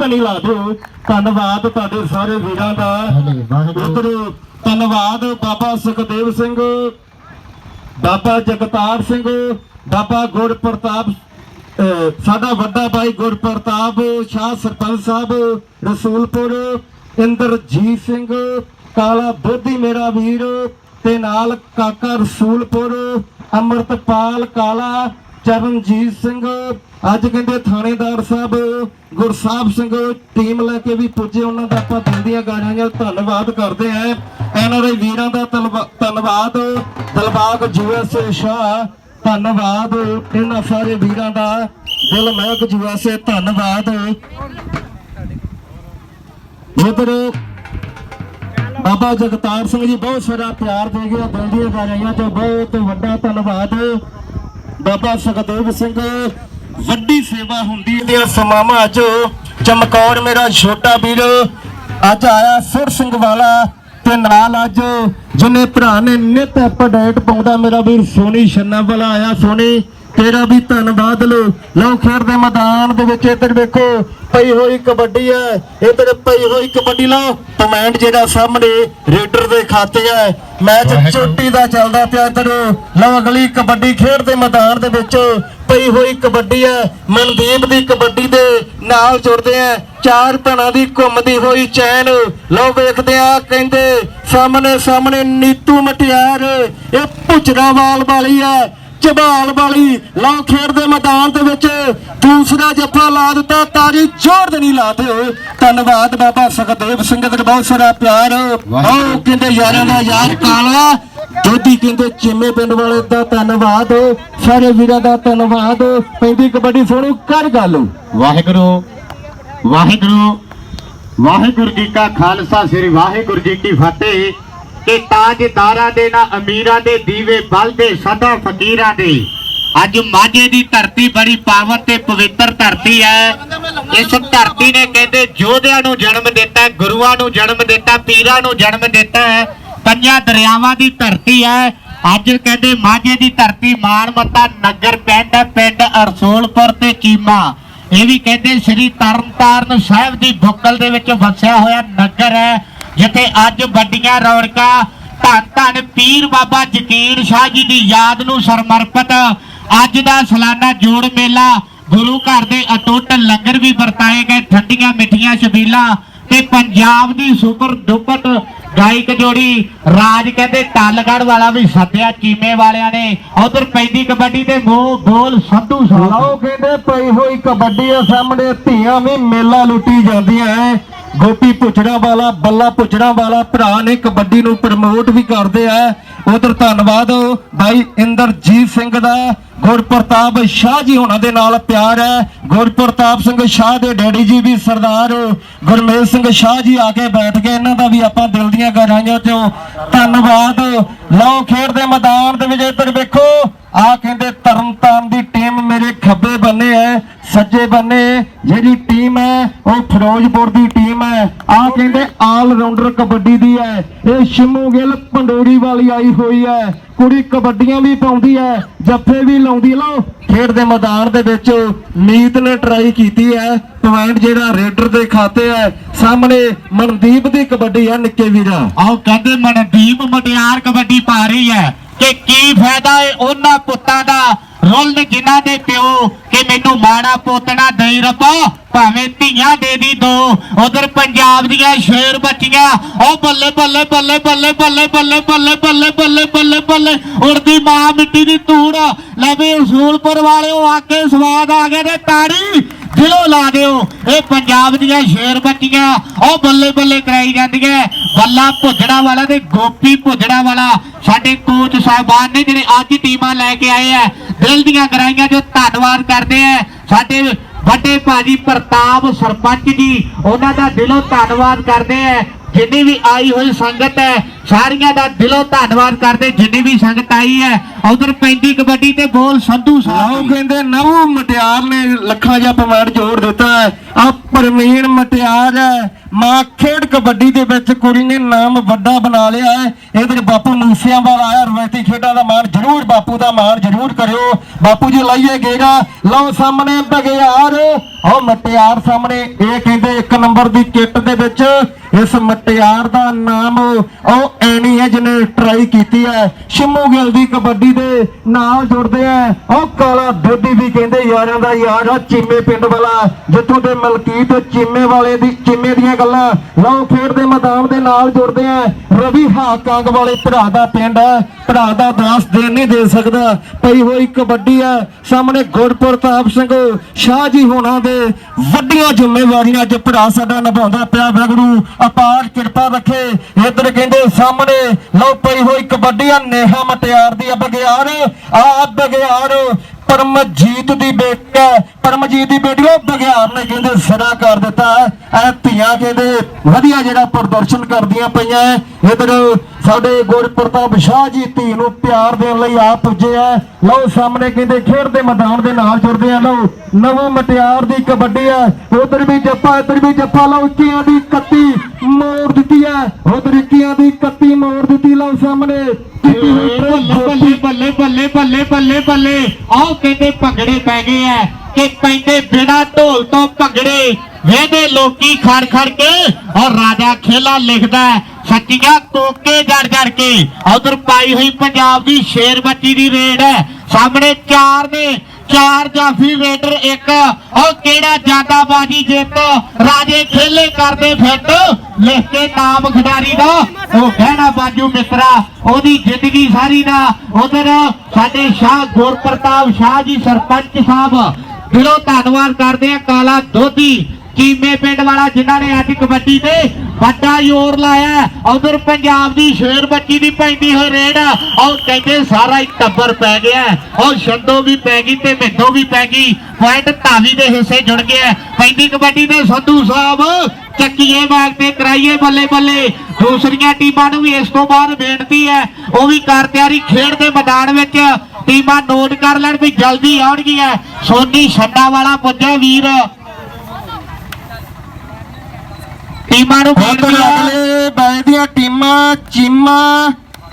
ਨਹੀਂ ਲਾ ਦਿਓ ਧੰਨਵਾਦ ਤੁਹਾਡੇ ਸਾਰੇ ਵੀਰਾਂ ਦਾ। ਉਧਰ ਧੰਨਵਾਦ ਬਾਬਾ ਸੁਖਦੇਵ ਸਿੰਘ ਬਾਬਾ ਜਗਤਾਰ ਸਿੰਘ ਬਾਬਾ ਗੁਰਪ੍ਰਤਾਪ ਅਹ ਸਾਡਾ ਵੱਡਾ ਭਾਈ ਗੁਰਪ੍ਰਤਾਪ ਸ਼ਾਹ ਸਰਪੰਚ ਸਾਹਿਬ ਰਸੂਲਪੁਰ ਇੰਦਰਜੀਤ ਸਿੰਘ ਕਾਲਾ ਬੋਧੀ ਮੇਰਾ ਵੀਰ ਤੇ ਨਾਲ ਕਾਕਾ ਰਸੂਲਪੁਰ ਅਮਰਤਪਾਲ ਕਾਲਾ ਚਰਨਜੀਤ ਸਿੰਘ, ਅੱਜ ਕਹਿੰਦੇ ਥਾਣੇਦਾਰ ਸਾਹਿਬ, ਗੁਰਸਾਹਿਬ ਸਿੰਘ ਟੀਮ ਲੈ ਕੇ ਵੀ ਪੁੱਜੇ, ਉਹਨਾਂ ਦਾ ਆਪਾਂ ਦਿਲ ਦੀਆਂ ਗਾਣਾਂ ਧੰਨਵਾਦ ਕਰਦੇ ਆਂ ਇਹਨਾਂ ਦੇ ਵੀਰਾਂ ਦਾ ਧੰਨਵਾ- ਧੰਨਵਾਦ, ਦਲਬਾਗ ਯੂਐਸਏ ਸ਼ਾਹ, ਧੰਨਵਾਦ। ਇਹਨਾਂ ਸਾਰੇ ਵੀਰਾਂ ਦਾ ਦਿਲ ਮਹਿਕ ਯੂਐਸਏ ਧੰਨਵਾਦ। ਉਧਰ ਬਾਬਾ ਜਗਤਾਰ ਸਿੰਘ ਜੀ ਬਹੁਤ ਸਾਰਾ ਪਿਆਰ ਦੇ ਗਿਆ ਦਿਲ ਦੀਆਂ ਗਾਣਾਂ ਤੇ ਬਹੁਤ ਵੱਡਾ ਧੰਨਵਾਦ। ਬਾਬਾ ਸੁਖਦੇਵ ਸਿੰਘ, ਵੱਡੀ ਸੇਵਾ ਹੁੰਦੀ ਹੈ। ਸਮਾਵਾਂ ਅੱਜ ਚਮਕੌਰ, ਮੇਰਾ ਛੋਟਾ ਵੀਰ, ਅੱਜ ਆਇਆ ਸੁਰ ਸਿੰਘ ਵਾਲਾ ਤੇ ਨਾਲ ਅੱਜ ਜਿਹਨੇ ਭਰਾ ਨੇ, ਨਿਤ ਅਪਡੇਟ ਪਾਉਂਦਾ ਮੇਰਾ ਵੀਰ ਸੋਨੀ ਛੰਨਾ ਵਾਲਾ ਆਇਆ। ਸੋਨੀ ਤੇਰਾ ਵੀ ਧੰਨਵਾਦ ਲੋ ਲਓ ਖੇਡ ਦੇ ਮੈਦਾਨ ਦੇ ਵਿੱਚ ਇੱਧਰ ਵੇਖੋ ਪਈ ਹੋਈ ਕਬੱਡੀ ਹੈ। ਇੱਧਰ ਪਈ ਹੋਈ ਕਬੱਡੀ ਲਓ ਕਮੈਂਟ ਜਿਹੜਾ ਸਾਹਮਣੇ ਰੇਡਰ ਦੇ ਖਾਤੇ ਹੈ। ਮੈਚ। ਚੋਟੀ ਦਾ ਚੱਲਦਾ ਪਿਆ ਇੱਧਰ। ਲਓ ਅਗਲੀ ਕਬੱਡੀ ਖੇਡ ਦੇ ਮੈਦਾਨ ਦੇ ਵਿੱਚ ਪਈ ਹੋਈ ਕਬੱਡੀ ਹੈ। ਮਨਦੀਪ ਦੀ ਕਬੱਡੀ ਦੇ ਨਾਲ ਜੁੜਦੇ ਆ ਚਾਰ ਧਣਾ ਦੀ ਘੁੰਮਦੀ ਹੋਈ ਚੈਨ। ਲਓ ਵੇਖਦੇ ਆ ਕਹਿੰਦੇ ਸਾਹਮਣੇ ਸਾਹਮਣੇ ਨੀਤੂ ਮਟਿਆਰ। ਇਹ ਪੁੱਜਰਾਵਾਲ ਵਾਲੀ ਹੈ। ਝਬਾਲ ਵਾਲੀ ਲਓ ਖੇਡ ਦੇ ਮੈਦਾਨ ਦੇ ਵਿੱਚ। ਦੂਸਰਾ ਜੱਫਾ ਲਾ ਦਿੱਤਾ ਤਾਰੀ ਜ਼ੋਰ ਦੇ ਨਹੀਂ ਲਾਤੇ ਹੋਏ ਧੰਨਵਾਦ ਬਾਬਾ ਸੁਖਦੇਵ ਸਿੰਘ ਦਾ ਬਹੁਤ ਸਾਰਾ ਪਿਆਰ। ਆਓ ਕਹਿੰਦੇ ਯਾਰਾਂ ਦਾ ਯਾਰ ਕਾਲਾ। ਦੋਦੀ ਕਹਿੰਦੇ ਚਿੰਮੇ ਪਿੰਡ ਵਾਲੇ ਦਾ ਧੰਨਵਾਦ। ਸਾਰੇ ਵੀਰਾਂ ਦਾ ਧੰਨਵਾਦ। ਪੈਂਦੀ ਕਬੱਡੀ ਸੋਣੂ ਕਰ ਗੱਲ। ਵਾਹਿਗੁਰੂ ਵਾਹਿਗੁਰੂ। ਵਾਹਿਗੁਰੂ ਜੀ ਕਾ ਖਾਲਸਾ ਸ੍ਰੀ ਵਾਹਿਗੁਰੂ ਜੀ ਕੀ ਫਤਿਹ। ਕਿ ਤਾਜਦਾਰਾਂ ਦੇ ਨਾ ਅਮੀਰਾਂ ਦੇ ਦੀਵੇ ਬਲਦੇ, ਸਦਾ ਫਕੀਰਾਂ ਦੇ। ਅੱਜ ਮਾਝੇ ਦੀ ਧਰਤੀ ਬੜੀ ਪਾਵਨ ਤੇ ਪਵਿੱਤਰ ਧਰਤੀ ਹੈ। ਇਸ ਧਰਤੀ ਨੇ ਕਹਿੰਦੇ, ਯੋਧਿਆਂ ਨੂੰ ਜਨਮ ਦਿੱਤਾ, ਗੁਰੂਆਂ ਨੂੰ ਜਨਮ ਦਿੱਤਾ, ਪੀਰਾਂ ਨੂੰ ਜਨਮ ਦਿੱਤਾ ਹੈ। ਪੰਜਾਂ ਦਰਿਆਵਾਂ ਦੀ ਧਰਤੀ ਹੈ। ਅੱਜ ਕਹਿੰਦੇ, ਮਾਝੇ ਦੀ ਧਰਤੀ ਮਾਨਮਤਾ ਨਗਰ ਪਿੰਡ ਪਿੰਡ ਅਰਸੋਲਪੁਰ ਤੇ ਚੀਮਾ। ਇਹ ਵੀ ਕਹਿੰਦੇ, ਸ੍ਰੀ ਤਰਨਤਾਰਨ ਸਾਹਿਬ ਦੀ ਬੁੱਕਲ ਦੇ ਵਿੱਚ ਵਸਿਆ ਹੋਇਆ ਨਗਰ ਹੈ। ਜਿੱਥੇ ਅੱਜ ਵੱਡੀਆਂ ਰੌਣਕਾਂ, ਧੰਨ ਧੰਨ ਪੀਰ ਬਾਬਾ ਜਕੀਰ ਸ਼ਾਹ ਜੀ ਦੀ ਯਾਦ ਨੂੰ ਸਮਰਪਿਤ ਅੱਜ ਦਾ ਸਾਲਾਨਾ ਜੋੜ ਮੇਲਾ, ਗੁਰੂ ਘਰ ਦੇ ਅਟੁੱਟ ਲੰਗਰ ਵੀ ਵਰਤਾਏ ਗਏ, ਠੰਡੀਆਂ ਮਿੱਠੀਆਂ ਛਬੀਲਾਂ ਤੇ ਪੰਜਾਬ ਦੀ ਸੁਪਰ ਡੁਪਟ ਗਾਇਕ ਜੋੜੀ ਰਾਜ ਕਹਿੰਦੇ ਟੱਲਗੜ ਵਾਲਾ ਵੀ ਸੱਦਿਆ ਚੀਮੇ ਵਾਲਿਆਂ ਨੇ। ਉਧਰ ਪੈਂਦੀ ਕਬੱਡੀ ਤੇ ਮੂੰਹ ਬੋਲ ਸੰਧੂ ਸਾਹਿਬ। ਲਓ ਕਹਿੰਦੇ ਪਈ ਹੋਈ ਕਬੱਡੀ ਆ ਸਾਹਮਣੇ ਧੀਆਂ ਵੀ ਮੇਲਾ ਲੁੱਟੀ ਜਾਂਦੀਆਂ ਐ। ਗੋਪੀ ਪੁੱਛੜਾ ਵਾਲਾ, ਬੱਲਾ ਪੁੱਛੜਾ ਵਾਲਾ ਭਰਾ ਨੇ ਕਬੱਡੀ ਨੂੰ ਪ੍ਰਮੋਟ ਵੀ ਕਰਦੇ ਆ। ਉਧਰ ਧੰਨਵਾਦ ਭਾਈ ਇੰਦਰਜੀਤ ਸਿੰਘ ਦਾ। ਗੁਰਪ੍ਰਤਾਪ ਸ਼ਾਹ ਜੀ ਉਹਨਾਂ ਦੇ ਨਾਲ ਪਿਆਰ ਹੈ। ਗੁਰਪ੍ਰਤਾਪ ਸਿੰਘ ਸ਼ਾਹ ਦੇ ਡੈਡੀ ਜੀ ਵੀ ਸਰਦਾਰ। ਗੁਰਮੇਲ ਸਿੰਘ ਸ਼ਾਹ ਜੀ ਆ ਕੇ ਬੈਠ ਗਏ ਇਹਨਾਂ ਦਾ ਵੀ ਆਪਾਂ ਦਿਲ ਦੀਆਂ ਗਹਿਰਾਈਆਂ ਚੋਂ ਧੰਨਵਾਦ। ਲਓ ਖੇਡ ਦੇ ਮੈਦਾਨ ਦੇ ਵਿੱਚ ਇੱਧਰ ਵੇਖੋ। ਆ ਕਹਿੰਦੇ ਤਰਨਤਾਰਨ ਦੀ ਟੀਮ ਮੇਰੇ ਖੱਬੇ ਬੰਨੇ ਹੈ ਸੱਜੇ ਬੰਨੇ ਜਿਹੜੀ ਟੀਮ ਹੈ ਉਹ ਫਿਰੋਜ਼ਪੁਰ ਦੀ ਟੀਮ ਹੈ ਆ ਕਹਿੰਦੇ ਆਲ ਰਾਉਂਡਰ ਕਬੱਡੀ ਦੀ ਹੈ ਇਹ ਗਿੱਲ ਪੰਡੋਰੀ ਵਾਲੀ ਆਈ ਹੋਈ ਹੈ। ਕੁੜੀ ਕਬੱਡੀਆਂ ਵੀ ਪਾਉਂਦੀ ਹੈ, ਜੱਫੇ ਵੀ ਲਾਉਂਦੀ ਲਓ, ਖੇਡ ਦੇ ਮੈਦਾਨ ਦੇ ਵਿੱਚ ਮੀਤ ਨੇ ਟਰਾਈ ਕੀਤੀ ਹੈ। ਪੁਆਇੰਟ ਜਿਹੜਾ ਰੇਡਰ ਦੇ ਖਾਤੇ ਹੈ, ਸਾਹਮਣੇ ਮਨਦੀਪ ਦੀ ਕਬੱਡੀ ਹੈ, ਨਿੱਕੇ ਵੀਰਾ। ਆਓ ਕਹਿੰਦੇ ਮਨਦੀਪ ਮਟਿਆਰ ਕਬੱਡੀ ਪਾ ਰਹੀ ਹੈ। ਕਿ ਕੀ ਫਾਇਦਾ ਏ ਉਹਨਾਂ ਪੁੱਤਾਂ ਦਾ ਰੁੱਲ ਜਿਨ੍ਹਾਂ ਦੇ ਪਿਓ ਕਿ ਮੈਨੂੰ ਮਾੜਾ ਪੋਤਣਾ ਦੇਈ ਰੱਬਾ ਭਾਵੇਂ ਧੀਆਂ ਦੇ ਦੀ ਦੋ ਉਧਰ ਪੰਜਾਬ ਦੀਆਂ ਸ਼ੇਰ ਬੱਚੀਆਂ ਉਹ ਬੱਲੇ ਬੱਲੇ ਬੱਲੇ ਬੱਲੇ ਬੱਲੇ ਬੱਲੇ ਬੱਲੇ ਬੱਲੇ ਬੱਲੇ ਬੱਲੇ ਬੱਲੇ ਉੜਦੀ ਮਾਂ ਮਿੱਟੀ ਦੀ ਧੂੜ ਲੈ ਵੀ ਉਸੂਲਪੁਰ ਵਾਲਿਓ ਆ ਸਵਾਦ ਆ ਗਏ ਤੇ ਤਾੜੀ ਦਿਲੋਂ ਲਾ ਦਿਓ। ਇਹ ਪੰਜਾਬ ਦੀਆਂ ਸ਼ੇਰ ਬੱਚੀਆਂ, ਉਹ ਬੱਲੇ ਬੱਲੇ ਕਰਾਈ ਜਾਂਦੀਆਂ। ਬੱਲਾ ਭੁੱਜੜਾ ਵਾਲਾ ਤੇ ਗੋਪੀ ਭੁੱਜੜਾ ਵਾਲਾ ਸਾਡੇ ਕੋਚ ਸਾਹਿਬਾਨ ਨੇ ਜਿਹੜੇ ਅੱਜ ਟੀਮਾਂ ਲੈ ਕੇ ਆਏ ਆ, ਦਿਲ ਦੀਆਂ ਗਰਾਈਆਂ ਜੋ ਧੰਨਵਾਦ ਕਰਦੇ ਆ। ਸਾਡੇ ਵੱਡੇ ਭਾਜੀ ਪ੍ਰਤਾਪ ਸਰਪੰਚ ਜੀ, ਉਹਨਾਂ ਦਾ ਦਿਲੋਂ ਧੰਨਵਾਦ ਕਰਦੇ ਆ। ਜਿੰਨੀ ਵੀ ਆਈ ਹੋਈ ਸੰਗਤ ਹੈ, ਸਾਰੀਆਂ ਦਾ ਦਿਲੋਂ ਧੰਨਵਾਦ ਕਰਦੇ, ਜਿੰਨੀ ਵੀ ਸੰਗਤ ਆਈ ਹੈ। ਉਧਰ ਪੈਂਦੀ ਕਬੱਡੀ ਤੇ ਬੋਲ ਸੰਧੂ ਸਾਹਿਬ ਕਹਿੰਦੇ ਨਵੂ ਮਟਿਆਰ ਨੇ ਲੱਖਾਂ ਜਾਂ ਪਵਾੜ ਜੋੜ ਦਿੱਤਾ ਆ ਪ੍ਰਵੀਨ ਮਟਿਆਰ ਮਾਂ ਖੇਡ ਕਬੱਡੀ ਦੇ ਵਿੱਚ ਕੁੜੀ ਨੇ ਨਾਮ ਵੱਡਾ ਬਣਾ ਲਿਆ ਹੈ। ਇਹਦੇ ਬਾਪੂ ਮੂਸਿਆਂ ਵਾਲਾ ਆਇਆ ਰਵਾਇਤੀ ਖੇਡਾਂ ਦਾ ਮਾਣ ਜ਼ਰੂਰ ਬਾਪੂ ਦਾ ਮਾਣ ਜ਼ਰੂਰ ਕਰਿਓ। ਬਾਪੂ ਜੀ ਲਾਈਏ ਗੇਗਾ ਲਓ ਸਾਹਮਣੇ ਬਗਿਆਰ ਉਹ ਮਟਿਆਰ ਸਾਹਮਣੇ ਇਹ ਕਹਿੰਦੇ ਇੱਕ ਨੰਬਰ ਦੀ ਕਿੱਟ ਦੇ ਵਿੱਚ ਇਸ ਮਟਿਆਰ ਦਾ ਨਾਮ ਉਹ ਐਣੀ ਹੈ ਜਿਹਨੇ ਟਰਾਈ ਕੀਤੀ ਹੈ। ਸ਼ਿਮੂ ਗਿੱਲ ਦੀ ਕਬੱਡੀ ਦੇ ਨਾਲ ਜੁੜਦੇ ਆ। ਉਹ ਕਾਲਾ ਦੋਦੀ ਵੀ ਕਹਿੰਦੇ ਯਾਰਾਂ ਦਾ ਯਾਰ ਆ, ਚੀਮੇ ਪਿੰਡ ਵਾਲਾ। ਜਿੱਥੋਂ ਦੇ ਮਲਕੀਤ ਚੀਮੇ ਵਾਲੇ ਦੀ ਚੀਮੇ ਦੀਆਂ ਗੱਲਾਂ। ਲਓ, ਖੇਡ ਦੇ ਮੈਦਾਨ ਦੇ ਨਾਲ ਜੁੜਦੇ ਆ। ਰਵੀ ਹਾਕਾਂਗ ਵਾਲੇ ਭਰਾ ਦਾ ਪਿੰਡ ਹੈ ਭਰਾ ਦਾ ਦਾਸ ਦੇ ਨਹੀਂ ਦੇ ਸਕਦਾ। ਪਈ ਹੋਈ ਕਬੱਡੀ ਹੈ ਸਾਹਮਣੇ ਗੁਰਪ੍ਰਤਾਪ ਸਿੰਘ, ਸ਼ਾਹ ਜੀ ਹੋਣਾ ਦੇ ਵੱਡੀਆਂ ਜ਼ਿੰਮੇਵਾਰੀਆਂ ਅੱਜ ਭਰਾ ਸਾਡਾ ਨਿਭਾਉਂਦਾ ਪਿਆ। ਵਗੜੂ ਅਪਾਰ ਕਿਰਪਾ ਰੱਖੇ। ਇੱਧਰ ਕਹਿੰਦੇ ਸਾਹਮਣੇ, ਲਓ, ਪਈ ਹੋਈ ਕਬੱਡੀ ਆ। ਨੇਹਾ ਮਟਿਆਰ ਦੀ ਆ ਬਗਿਆਰ ਆ ਬਗਿਆਰ ਪਰਮਜੀਤ ਦੀ ਬੇਟੀ ਪਰਮਜੀਤ ਦੀ ਬੇਟੀ ਉਹ ਬਗਿਆਰ ਨੇ ਕਹਿੰਦੇ ਸਿਰਾ ਕਰ ਦਿੱਤਾ ਐ ਧੀਆਂ ਕਹਿੰਦੇ ਵਧੀਆ ਜਿਹੜਾ ਪ੍ਰਦਰਸ਼ਨ ਕਰਦੀਆਂ ਪਈਆਂ ਐ। ਇੱਧਰ ਸਾਡੇ ਗੁਰਪ੍ਰਤਾਪ ਸ਼ਾਹ ਜੀ ਧੀ ਨੂੰ ਪਿਆਰ ਦੇਣ ਲਈ ਆ ਪੁੱਜੇ ਆ ਲਓ ਸਾਹਮਣੇ ਕਹਿੰਦੇ ਖੇਡ ਦੇ ਮੈਦਾਨ ਦੇ ਨਾਲ ਜੁੜਦੇ ਆ ਲਓ ਨਵੋਂ ਮਟਿਆਰ ਦੀ ਕਬੱਡੀ ਆ ਉਧਰ ਵੀ ਜੱਫਾ ਇੱਧਰ ਵੀ ਜੱਫਾ ਲਓ ਇੱਕੀਆਂ ਦੀ 31 ਮੋੜ ਦਿੱਤੀ ਆ ਉਧਰ ਇੱਕੀਆਂ ਦੀ 31 ਮੋੜ ਦਿੱਤੀ। ਲਓ ਸਾਹਮਣੇ ਕੀਤੀ ਹੋਈ ਬੱਲੇ ਬੱਲੇ ਬੱਲੇ। ਆਹ ਕਹਿੰਦੇ ਭੰਗੜੇ ਪੈ ਗਏ ਐ ਕਿ ਪੈਂਦੇ ਬਿਨਾ ਢੋਲ ਤੋਂ ਭੰਗੜੇ। ਵੇਦੇ ਲੋਕੀ ਖੜ ਖੜ ਕੇ ਔਰ ਰਾਜਾ ਖੇਲਾ ਲਿਖਦਾ ਸੱਚੀਆਂ ਕੋਕੇ ਜੜ ਜੜ ਕੇ। ਉਧਰ ਪਾਈ ਹੋਈ ਪੰਜਾਬ ਦੀ ਸ਼ੇਰ ਬੱਚੀ ਦੀ ਰੇਡ ਹੈ ਸਾਹਮਣੇ ਚਾਰ ਨੇ ਚਾਰ ਜਾਫੀ ਰੇਡਰ ਇੱਕ। ਉਹ ਕਿਹੜਾ ਜਾਦਾਬਾਜੀ ਜਿੱਤ? ਰਾਜੇ ਖੇਲੇ ਕਰਦੇ ਫਿੱਟ। ਲਿਖ ਕੇ ਨਾਮ ਖਿਡਾਰੀ ਦਾ। ਉਹ ਕਹਿਣਾ ਬਾਜੂ ਮਿੱਤਰਾ, ਉਹਦੀ ਜ਼ਿੰਦਗੀ ਸਾਰੀ ਦਾ। ਉਧਰ ਸਾਡੇ ਸ਼ਾਹ ਗੁਰਪ੍ਰਤਾਪ ਸ਼ਾਹ ਜੀ ਸਰਪੰਚ ਸਾਹਿਬ, ਦਿਲੋਂ ਧੰਨਵਾਦ ਕਰਦੇ ਆ ਕਾਲਾ ਦੋਧੀ, ਚੀਮੇ ਪਿੰਡ ਵਾਲਾ ਜਿਨ੍ਹਾਂ ਨੇ ਅੱਜ ਕਬੱਡੀ ਤੇ ਵੱਡਾ ਜ਼ੋਰ ਲਾਇਆ। ਉਧਰ ਪੰਜਾਬ ਦੀ ਸ਼ੇਰ ਬੱਚੀ ਦੀ ਪੈਂਦੀ ਹੋਈ ਰੇਡ। ਔਰ ਕਹਿੰਦੇ ਸਾਰਾ ਹੀ ਟੱਬਰ ਪੈ ਗਿਆ। ਔਰ ਛੰਦੋ ਵੀ ਪੈ ਗਈ ਤੇ ਮਿੱਠੋ ਵੀ ਪੈ ਗਈ। ਪੁਆਇੰਟ ਧਾਵੀ ਦੇ ਹਿੱਸੇ ਜੁੜ ਗਿਆ। ਪੈਂਦੀ ਕਬੱਡੀ ਦੇ ਸੰਧੂ ਸਾਹਿਬ ਚੱਕੀਏ ਬਾਗ ਤੇ ਕਰਾਈਏ ਬੱਲੇ ਬੱਲੇ। ਦੂਸਰੀਆਂ ਟੀਮਾਂ ਨੂੰ ਵੀ ਇਸ ਤੋਂ ਬਾਅਦ ਬੇਨਤੀ ਹੈ, ਉਹ ਵੀ ਕਰ ਤਿਆਰੀ ਖੇਡ ਦੇ ਮੈਦਾਨ ਵਿੱਚ। ਟੀਮਾਂ ਨੋਟ ਕਰ ਲੈਣ ਵੀ ਜਲਦੀ ਆਉਣਗੀਆਂ। ਸੋਨੀ ਛੱਡਾ ਵਾਲਾ ਪੁੱਜਾ ਵੀਰ। ਟੀਮਾਂ ਨੂੰ ਅਗਲੇ ਬੈਚ ਦੀਆਂ ਟੀਮਾਂ ਚੀਮਾ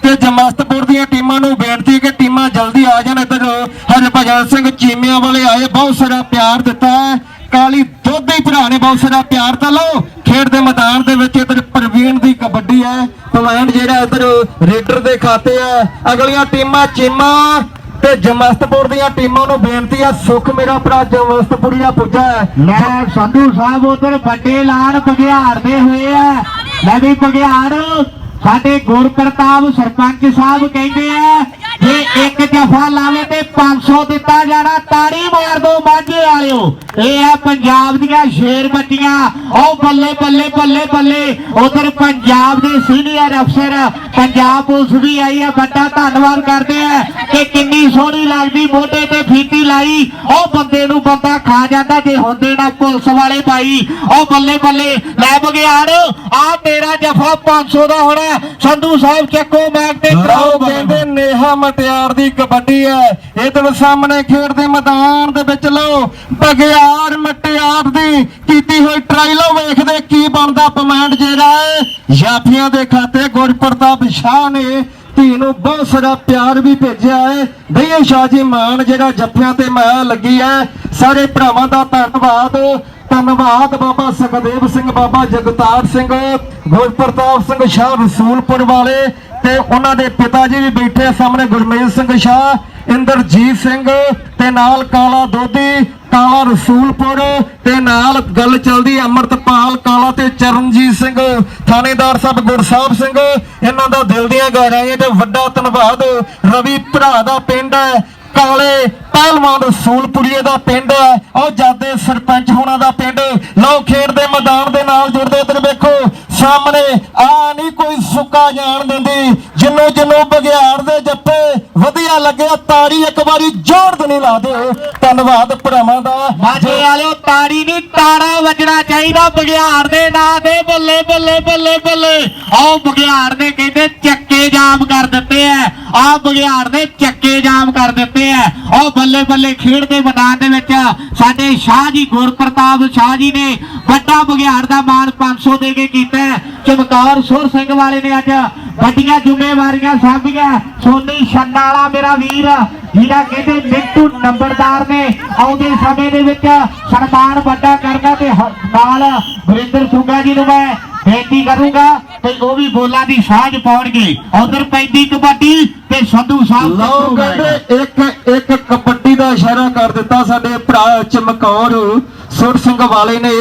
ਤੇ ਜਮਸਤਪੁਰ ਦੀਆਂ ਟੀਮਾਂ ਨੂੰ ਬੇਨਤੀ ਕਿ ਟੀਮਾਂ ਜਲਦੀ ਆ ਜਾਣ। ਇੱਧਰ ਹਰਭਜਨ ਸਿੰਘ ਚੀਮਿਆਂ ਵਾਲੇ ਆਏ ਬਹੁਤ ਸਾਰਾ ਪਿਆਰ ਦਿੱਤਾ ਹੈ। ਕਾਲੀ ਦੋਧੀ ਭਰਾ ਨੇ ਬਹੁਤ ਸਾਰਾ ਪਿਆਰ ਤਾਂ ਲਓ। ਖੇਡ ਦੇ ਮੈਦਾਨ ਦੇ ਵਿੱਚ ਇੱਧਰ ਪ੍ਰਵੀਨ ਦੀ ਕਬੱਡੀ ਹੈ। ਪੁਆਇੰਟ ਜਿਹੜਾ ਇੱਧਰ ਰੇਡਰ ਦੇ ਖਾਤੇ ਹੈ। ਅਗਲੀਆਂ ਟੀਮਾਂ ਚੀਮਾ ਤੇ ਜਮਸਤਪੁਰ ਦੀਆਂ ਟੀਮਾਂ ਨੂੰ ਬੇਨਤੀ ਆ, ਸੁਖ ਮੇਰਾ ਭਰਾ ਜਮਸਤਪੁਰੀਆ ਪੁੱਜਾ ਹੈ। ਲੈ, ਸੰਧੂ ਸਾਹਿਬ ਉਧਰ ਵੱਡੇ ਲਾਣ ਬਗਿਆੜ ਦੇ ਹੋਏ ਆ। ਲੈ ਵੀ ਬਗਿਆੜ ਸਾਡੇ ਗੁਰਪ੍ਰਤਾਪ ਸਰਪੰਚ ਸਾਹਿਬ ਕਹਿੰਦੇ ਆ ਜੇ ਇੱਕ ਜਫਾ ਲਾਵੇ ਤੇ 500 ਦਿੱਤਾ ਜਾਣਾ ਤਾੜੀ ਮਾਰ ਦੋ ਮਾਝੇ ਵਾਲਿਓ। ਇਹ ਆ ਪੰਜਾਬ ਦੀਆਂ ਸ਼ੇਰ ਬੱਚੀਆਂ। ਉਹ ਬੱਲੇ ਬੱਲੇ ਬੱਲੇ ਬੱਲੇ। ਉਧਰ ਪੰਜਾਬ ਦੇ ਸੀਨੀਅਰ ਅਫਸਰ ਪੰਜਾਬ ਪੁਲਿਸ ਵੀ ਆਈ ਆ। ਵੱਡਾ ਧੰਨਵਾਦ ਕਰਦੇ ਆ ਕਿ ਕਿੰਨੀ ਸੋਹਣੀ ਲੱਗਦੀ ਮੋਢੇ ਤੇ ਫੀਤੀ ਲਾਈ। ਉਹ ਬੰਦੇ ਨੂੰ ਬੰਦਾ ਖਾ ਜਾਂਦਾ ਜੇ ਹੁੰਦੇ ਨਾ ਪੁਲਿਸ ਵਾਲੇ ਭਾਈ ਉਹ ਬੱਲੇ ਬੱਲੇ। ਲੈ ਬਗਿਆੜ ਆ ਤੇਰਾ ਜਫਾ 500 ਦਾ ਹੋਣਾ। ਸੰਧੂ ਸਾਹਿਬ ਚੱਕੋ ਮੈਕ ਤੇ ਕਰਾਓ ਕਹਿੰਦੇ ਨੇਹਾ ਮਟਿਆਰ ਦੀ ਕਬੱਡੀ ਹੈ। ਇਹਦੇ ਸਾਹਮਣੇ ਖੇਡ ਦੇ ਮੈਦਾਨ ਦੇ ਵਿੱਚ ਲਓ। ਬਗਿਆੜ ਮਟਿਆਰ ਦੀ ਕੀਤੀ ਹੋਈ ਟਰਾਈ ਲਓ ਵੇਖਦੇ ਕੀ ਬਣਦਾ ਪਮੈਂਟ ਜਿਹੜਾ ਹੈ। ਜਾਫੀਆਂ ਦੇ ਖਾਤੇ ਗੁਰਪ੍ਰਤਾਪ ਸ਼ਾਹ ਨੇ ਧੀ ਨੂੰ ਬਹੁਤ ਸਾਰਾ ਪਿਆਰ ਵੀ ਭੇਜਿਆ ਹੈ। ਦਈਏ ਸ਼ਾਹ ਜੀ, ਮਾਨ ਜਿਹੜਾ ਜੱਫਿਆਂ ਤੇ ਮਾਇਆ ਲੱਗੀ ਹੈ। ਸਾਰੇ ਭਰਾਵਾਂ ਦਾ ਧੰਨਵਾਦ। ਧੰਨਵਾਦ ਬਾਬਾ ਸੁਖਦੇਵ ਸਿੰਘ, ਬਾਬਾ ਜਗਤਾਰ ਸਿੰਘ, ਗੁਰਪ੍ਰਤਾਪ ਸਿੰਘ ਸ਼ਾਹ ਰਸੂਲਪੁਰ ਵਾਲੇ। ਤੇ ਉਹਨਾਂ ਦੇ ਪਿਤਾ ਜੀ ਵੀ ਬੈਠੇ ਸਾਹਮਣੇ, ਗੁਰਮੇਲ ਸਿੰਘ ਸ਼ਾਹ, ਇੰਦਰਜੀਤ ਸਿੰਘ ਤੇ ਨਾਲ ਕਾਲਾ ਦੋਦੀ ਕਾਲਾ ਰਸੂਲਪੁਰ ਤੇ ਨਾਲ ਗੱਲ ਚੱਲਦੀ ਅਮਰਤਪਾਲ, ਕਾਲਾ ਤੇ ਚਰਨਜੀਤ ਸਿੰਘ, ਥਾਣੇਦਾਰ ਸਾਹਿਬ ਗੁਰਸਾਹਿਬ ਸਿੰਘ, ਇਹਨਾਂ ਦਾ ਦਿਲ ਦੀਆਂ ਗਹਿਰਾਈਆਂ ਤੇ ਵੱਡਾ ਧੰਨਵਾਦ। ਰਵੀ ਭਰਾ ਦਾ ਪਿੰਡ ਹੈ, ਕਾਲੇ ਪਹਿਲਵਾਨ ਰਸੂਲਪੁਰੀਏ ਦਾ ਪਿੰਡ ਹੈ। ਉਹ ਜਾਦੇ ਸਰਪੰਚ ਹੋਣਾ ਦਾ ਪਿੰਡ। ਲਓ, ਖੇਡ ਦੇ ਮੈਦਾਨ ਦੇ ਨਾਲ ਜੁੜਦੇ ਇੱਧਰ ਵੇਖੋ। ਸਾਹਮਣੇ ਆ ਨਹੀਂ ਕੋਈ ਸੁੱਕਾ ਜਾਣ ਦਿੰਦੀ। ਜਿੰਨੂੰ ਜਿੰਨੂੰ ਬਗਿਆੜ ਦੇ ਜੱਫੇ। ਵਧੀਆ ਲੱਗਿਆ, ਤਾੜੀ ਇੱਕ ਵਾਰੀ ਜ਼ੋਰ ਦਨੀ ਲਾ ਦਿਓ। ਧੰਨਵਾਦ ਭਰਾਵਾਂ ਦਾ। ਮਾਝੇ ਵਾਲਿਓ, ਤਾੜੀ ਨਹੀਂ, ਤਾੜਾ ਵੱਜਣਾ ਚਾਹੀਦਾ ਬਗਿਆੜ ਦੇ ਨਾਂ ਤੇ। ਬੱਲੇ ਬੱਲੇ ਬੱਲੇ ਬੱਲੇ। ਆਓ ਬਗਿਆੜ ਨੇ ਕਹਿੰਦੇ ਚੱਕੇ ਜਾਮ ਕਰ ਦਿੱਤੇ ਐ। ਆਹ ਬਗਿਆੜ ਨੇ ਚੱਕੇ ਜਾਮ ਕਰ ਦਿੱਤੇ ਐ। ਉਹ ਬੱਲੇ ਬੱਲੇ ਖੇਡ ਦੇ ਮੈਦਾਨ ਦੇ ਵਿੱਚ ਸਾਡੇ ਸ਼ਾਹ ਜੀ ਗੁਰਪ੍ਰਤਾਪ ਸ਼ਾਹ ਜੀ ਨੇ ਵੱਡਾ ਬਗਿਆੜ ਦਾ ਮਾਣ 500 ਦੇ ਕੇ ਕੀਤਾ ਚਮਕੌਰ ਸੁਰ ਸਿੰਘ ਵਾਲੇ ਨੇ ਅੱਜ ਵੱਡੀਆਂ ਜ਼ਿੰਮੇਵਾਰੀਆਂ ਸਾਂਭੀਆਂ। ਸੋਨੀ ਛੰਨਾ ਮੇਰਾ ਵੀਰ ਜਿਹੜਾ ਕਹਿੰਦੇ ਮਿੰਟੂ ਨੰਬਰਦਾਰ ਨੇ ਆਉਂਦੇ ਸਮੇਂ ਦੇ ਵਿੱਚ ਸਨਮਾਨ ਵੱਡਾ ਕਰਨਾ ਤੇ ਨਾਲ ਗੁਰਿੰਦਰ ਸੁਗਾ ਜੀ ਨੂੰ ਮੈਂ ਬੇਨਤੀ ਕਰੂੰਗਾ ਤੇ ਉਹ ਵੀ ਬੋਲਾਂ ਦੀ ਸਾਂਝ ਪਾਉਣਗੇ। ਉਧਰ ਪੈਂਦੀ ਕਬੱਡੀ ਤੇ ਸੰਧੂ ਸਾਹਿਬ ਲਓ। ਕਹਿੰਦੇ ਇੱਕ ਇੱਕ ਕਬੱਡੀ ਦਾ ਇਸ਼ਾਰਾ ਕਰ ਦਿੱਤਾ ਸਾਡੇ ਭਰਾ ਚਮਕੌਰ। ਸੁਰ ਸਿੰਘ ਵਾਲੇ ਨੇ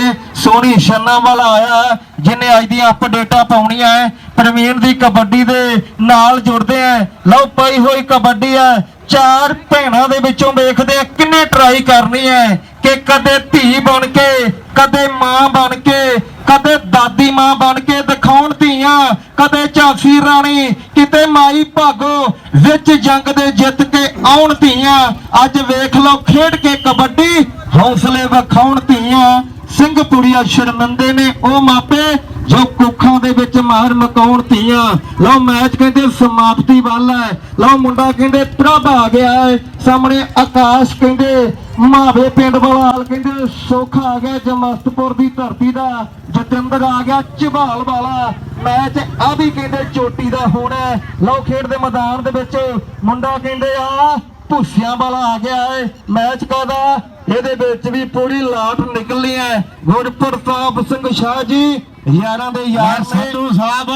ਸੋਹਣੀ ਛੰਨਾ ਵਾਲਾ ਆਇਆ ਜਿਨੇ ਅੱਜ ਦੀਆਂ ਅਪਡੇਟਾਂ ਪਾਉਣੀਆਂ ਹੈ ਪ੍ਰਵੀਨ ਦੀ ਕਬੱਡੀ ਦੇ ਨਾਲ ਜੁੜਦੇ ਆ ਲਓ ਪਈ ਹੋਈ ਕਬੱਡੀ ਹੈ ਚਾਰ ਭੈਣਾਂ ਦੇ ਵਿੱਚੋਂ ਵੇਖਦੇ ਆ ਕਿੰਨੇ ਟਰਾਈ ਕਰਨੀ ਹੈ ਕਿ ਕਦੇ ਧੀ ਬਣ ਕੇ, ਕਦੇ ਮਾਂ ਬਣ ਕੇ, ਕਦੇ ਦਾਦੀ ਮਾਂ ਬਣ ਕੇ ਦਿਖਾਉਣ ਧੀਆਂ, ਕਦੇ ਝਾਂਸੀ ਰਾਣੀ, ਕਿਤੇ ਮਾਈ ਭਾਗੋ ਵਿੱਚ ਜੰਗ ਦੇ ਜਿੱਤ ਕੇ ਆਉਣ ਧੀਆਂ। ਅੱਜ ਵੇਖ ਲਓ ਖੇਡ ਕੇ ਕਬੱਡੀ, ਹੌਸਲੇ ਵਿਖਾਉਣ ਧੀਆਂ। ਸਿੰਘਪੁਰੀਆ ਸ਼ਰਮਿੰਦੇ ਨੇ, ਉਹ ਮਾਪੇ ਜੋ ਕੁੱਖਾਂ ਦੇ ਵਿੱਚ ਮਾਰ ਮਕਾਉਣ ਧੀਆਂ। ਲਓ ਮੈਚ ਕਹਿੰਦੇ ਸਮਾਪਤੀ ਵੱਲ ਹੈ। ਲਓ ਮੁੰਡਾ ਕਹਿੰਦੇ ਪ੍ਰਭ ਆ ਗਿਆ ਹੈ। ਸਾਹਮਣੇ ਆਕਾਸ਼ ਕਹਿੰਦੇ ਮਾਵੇ ਪਿੰਡ ਵਾਲਾ ਕਹਿੰਦੇ ਸੋਖਾ ਆ ਗਿਆ ਜਮਸਤਪੁਰ ਦੀ ਧਰਤੀ ਦਾ, ਜਤਿੰਦਰ ਆ ਗਿਆ ਝਬਾਲ ਵਾਲਾ। ਮੈਚ ਆ ਵੀ ਕਹਿੰਦੇ ਚੋਟੀ ਦਾ ਹੋਣਾ ਲਓ ਖੇਡ ਦੇ ਮੈਦਾਨ ਦੇ ਵਿੱਚ ਮੁੰਡਾ ਕਹਿੰਦੇ ਆ, ਭੁੱਸਿਆਂ ਵਾਲਾ ਆ ਗਿਆ ਹੈ। ਮੈਚ ਕਾਦਾ ਇਹਦੇ ਵਿੱਚ ਵੀ ਪੂਰੀ ਲਾਟ ਨਿਕਲਣੀ ਹੈ। ਗੁਰਪ੍ਰਤਾਪ ਸਿੰਘ ਸ਼ਾਹ ਜੀ ਯਾਰਾਂ ਦੇ ਯਾਰ ਸੰਧੂ ਸਾਹਿਬ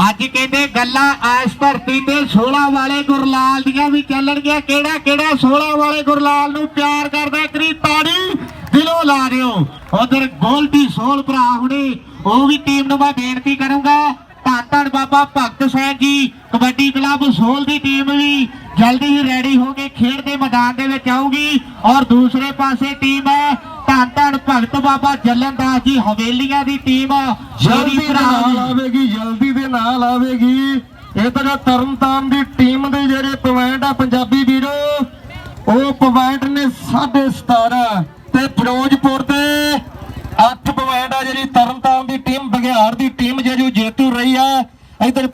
ਅੱਜ ਕਹਿੰਦੇ ਗੱਲਾਂ ਐਸ ਧਰਤੀ ਤੇ 16 ਵਾਲੇ ਗੁਰਲਾਲ ਦੀਆਂ ਵੀ ਚੱਲਣਗੀਆਂ। ਕਿਹੜਾ ਕਿਹੜਾ 16 ਵਾਲੇ ਗੁਰਲਾਲ ਨੂੰ ਪਿਆਰ ਕਰਦਾ ਕਰੀ ਤਾੜੀ ਦਿਲੋਂ ਲਾ ਦਿਓ। ਉਧਰ ਗੋਲਡੀ ਸੋਲ ਭਰਾ ਹੁਣੇ ਉਹ ਵੀ ਟੀਮ ਨੂੰ ਮੈਂ ਬੇਨਤੀ ਕਰੂੰਗਾ। ਧੰਨ ਧੰਨ ਬਾਬਾ ਭਗਤ ਸਿੰਘ ਜੀ ਕਬੱਡੀ ਕਲੱਬ ਸੋਲ ਦੀ ਟੀਮ ਵੀ ਜਲਦੀ ਹੀ ਰੈਡੀ ਹੋ ਕੇ ਖੇਡ ਦੇ ਮੈਦਾਨ ਦੇ ਵਿੱਚ ਆਊਗੀ ਔਰ ਦੂਸਰੇ ਪਾਸੇ ਟੀਮ ਹੈ ਧੰਨ ਧੰਨ ਭਗਤ ਬਾਬਾ ਜੱਲਨਦਾਸ ਜੀ ਹਵੇਲੀਆਂ ਦੀ ਟੀਮ ਜਲਦੀ ਨਾਲ। ਆਵੇਗੀ ਜਲਦੀ ਦੇ ਨਾਲ ਆਵੇਗੀ ਇਹ ਤਾਂ ਜੋ ਤਰਨਤਾਰਨ ਦੀ ਟੀਮ ਦੇ ਜਿਹੜੇ ਪੁਆਇੰਟ ਆ ਪੰਜਾਬੀ ਵੀਰੋ ਉਹ ਪੁਆਇੰਟ ਨੇ 17.5 ਤੇ ਫਿਰੋਜ਼ਪੁਰ ਦੇ 8 ਪੁਆਇੰਟ ਆ ਜਿਹੜੀ ਤਰਨਤਾਰਨ ਦੀ ਟੀਮ ਬਘਿਆੜ ਦੀ ਟੀਮ ਜਿਹੜੀ ਜੇਤੂ ਰਹੀ ਆ ਇਧਰ